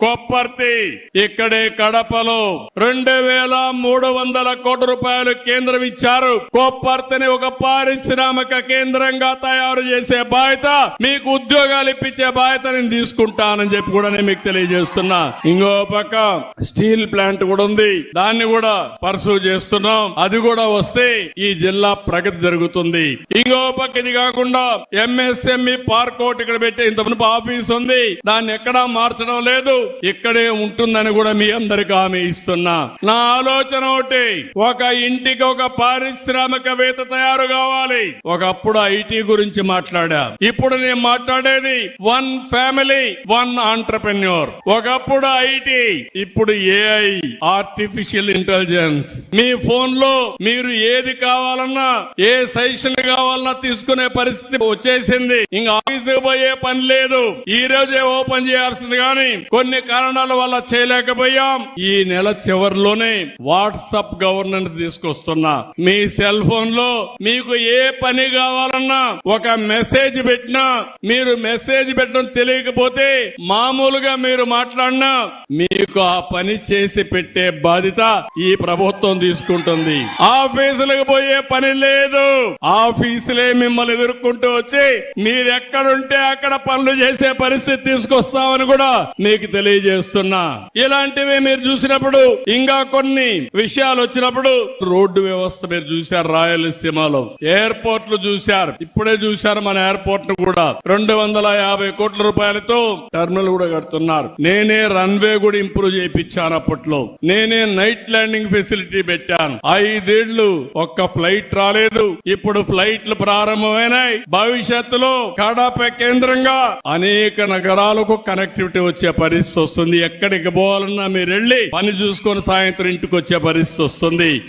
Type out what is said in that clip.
కొప్పర్తి. ఇక్కడే కడపలో రెండు వేల మూడు వందల కోట్ల రూపాయలు కేంద్రం ఇచ్చారు. కొప్పర్తిని ఒక పారిశ్రామిక కేంద్రంగా తయారు చేసే బాధ్యత మీకు ఉద్యోగాలు ఇప్పించే బాధ్యత నేను తీసుకుంటానని చెప్పి కూడా నేను మీకు తెలియజేస్తున్నా. ఇంకో పక్క స్టీల్ ప్లాంట్ కూడా ఉంది. దాన్ని కూడా పర్సూ చేస్తున్నాం. అది కూడా వస్తే ఈ జిల్లా ప్రగతి జరుగుతుంది. ఇంకో పక్క ఇది కాకుండా ఎంఎస్ఎంఈ పార్క్ ఒకటి ఇక్కడ పెట్టి ఇంత ఆఫీస్ ఉంది. దాన్ని ఎక్కడా మార్చడం లేదు. ఇక్కడే ఉంటుందని కూడా మీ అందరికి హామీ ఇస్తున్నా. నా ఆలోచన ఒకటి ఒక ఇంటికి ఒక పారిశ్రామికవేత్త తయారు కావాలి. ఒకప్పుడు ఐటీ గురించి మాట్లాడా. ఇప్పుడు నేను మాట్లాడేది వన్ ఫ్యామిలీ వన్ ఆంటర్ప్రెన్యూర్. ఒకప్పుడు ఐటీ ఇప్పుడు ఏఐ ఆర్టిఫిషియల్ ఇంటెలిజెన్స్. మీ ఫోన్లో మీరు ఏది కావాలన్నా ఏ సజెషన్ కావాలన్నా తీసుకునే పరిస్థితి వచ్చేసింది. ఇంకా ఆఫీస్ పోయే పని లేదు. ఈ రోజే ఓపెన్ చేయాల్సింది కానీ కొన్ని కారణాల వల్ల చేయలేకపోయాం. ఈ నెల చివరిలోనే వాట్సాప్ గవర్నెన్స్ తీసుకొస్తున్నా. మీ సెల్ ఫోన్లో మీకు ఏ పని కావాలన్నా ఒక మెసేజ్ పెట్టినా. మీరు మెసేజ్ పెట్టడం తెలియకపోతే మామూలుగా మీరు మాట్లాడినా మీకు ఆ పని చేసి పెట్టే బాధ్యత ఈ ప్రభుత్వం తీసుకుంటుంది. ఆఫీసులకు పోయే పని లేదు. ఆఫీసులే మిమ్మల్ని ఎదుర్కొంటూ వచ్చి మీరు ఎక్కడుంటే అక్కడ పనులు చేసే పరిస్థితి తీసుకొస్తామని కూడా మీకు తెలియజేస్తున్నా. ఇలాంటివి మీరు చూసినప్పుడు ఇంకా కొన్ని విషయాలు వచ్చినప్పుడు రోడ్డు వ్యవస్థ మీరు చూశారు రాయలసీమలో. ఎయిర్పోర్ట్లు చూశారు. ఇప్పుడే చూశారు మన ఎయిర్పోర్ట్ను కూడా. రెండు వందల యాభై కోట్ల రూపాయలతో టెర్మినల్ కూడా కడుతున్నారు. నేనే రన్వే కూడా ఇంప్రూవ్ చేయించాను అప్పట్లో. నేనే నైట్ ల్యాండింగ్ ఫెసిలిటీ పెట్టాను. ఐదేళ్ళు ఒక్క ఫ్లైట్ రాలేదు. ఇప్పుడు ఫ్లైట్లు ప్రారంభమైనాయి. భవిష్యత్తులో కడప కేంద్రంగా అనేక నగరాలకు కనెక్టివిటీ వచ్చే పరిస్థితి పరిస్థితి వస్తుంది. ఎక్కడికి పోవాలన్నా మీరు వెళ్ళి పని చూసుకొని సాయంత్రం ఇంటికి వచ్చే పరిస్థితి వస్తుంది.